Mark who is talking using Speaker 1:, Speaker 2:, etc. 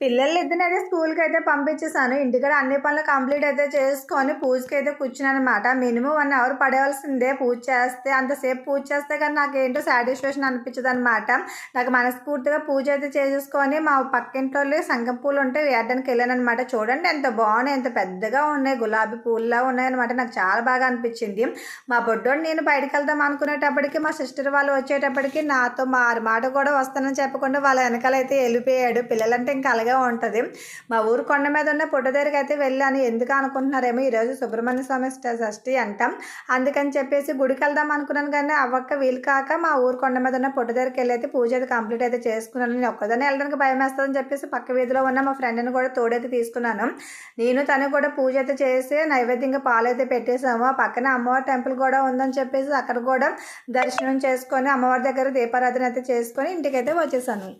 Speaker 1: పిల్లలు ఇద్దరిని స్కూల్కి అయితే పంపించేసాను ఇంటికాడ అన్ని పనులు కంప్లీట్ అయితే చేసుకొని పూజకి అయితే కూర్చున్నాను అనమాట మినిమం వన్ అవర్ పడవలసిందే పూజ చేస్తే. అంతసేపు పూజ చేస్తే కానీ నాకేంటో సాటిస్ఫాక్షన్ అనిపించదు అనమాట నాకు మనస్ఫూర్తిగా పూజ అయితే చేసేసుకొని మా పక్కింట్లో సంగం పూలు ఉంటే వేయడానికి వెళ్ళాను అనమాట చూడండి ఎంత బాగున్నాయి ఎంత పెద్దగా ఉన్నాయి. గులాబీ పూల్లా ఉన్నాయన్నమాట. నాకు చాలా బాగా అనిపించింది. మా బొడ్డోడు నేను బయటకు వెళ్దాం అనుకునేటప్పటికి మా సిస్టర్ వాళ్ళు వచ్చేటప్పటికి నాతో మా మాట కూడా వస్తానని చెప్పకుండా వాళ్ళ వెనకాల అయితే వెళ్ళిపోయాడు. పిల్లలంటే ఇంకా అలాగే ఉంటుంది. మా ఊరు కొండ మీద ఉన్న పుట్ట దగ్గరికి అయితే వెళ్ళాను. ఎందుకు అనుకుంటున్నారేమో ఈరోజు సుబ్రహ్మణ్య స్వామి షష్ఠి అంటాం. అందుకని చెప్పేసి గుడికి వెళ్దాం అనుకున్నాను కానీ అవ్వక్క వీలు కాక మా ఊరు కొండ మీద ఉన్న పుట్ట దగ్గరికి వెళ్ళి అయితే పూజ అయితే కంప్లీట్ అయితే చేసుకున్నాను. నేను ఒక్కదాన్ని వెళ్ళడానికి భయం వేస్తుందని చెప్పేసి పక్క వీధిలో ఉన్న మా ఫ్రెండ్ని కూడా తోడైతే తీసుకున్నాను. నేను తను కూడా పూజ అయితే చేసి నైవేద్యంగా పాలు అయితే పెట్టేశాము. ఆ పక్కన అమ్మవారి టెంపుల్ కూడా ఉందని చెప్పేసి అక్కడ కూడా దర్శనం చేసుకొని అమ్మవారి దగ్గర దీపారాధన అయితే చేసుకొని ఇంటికైతే వచ్చేసాను.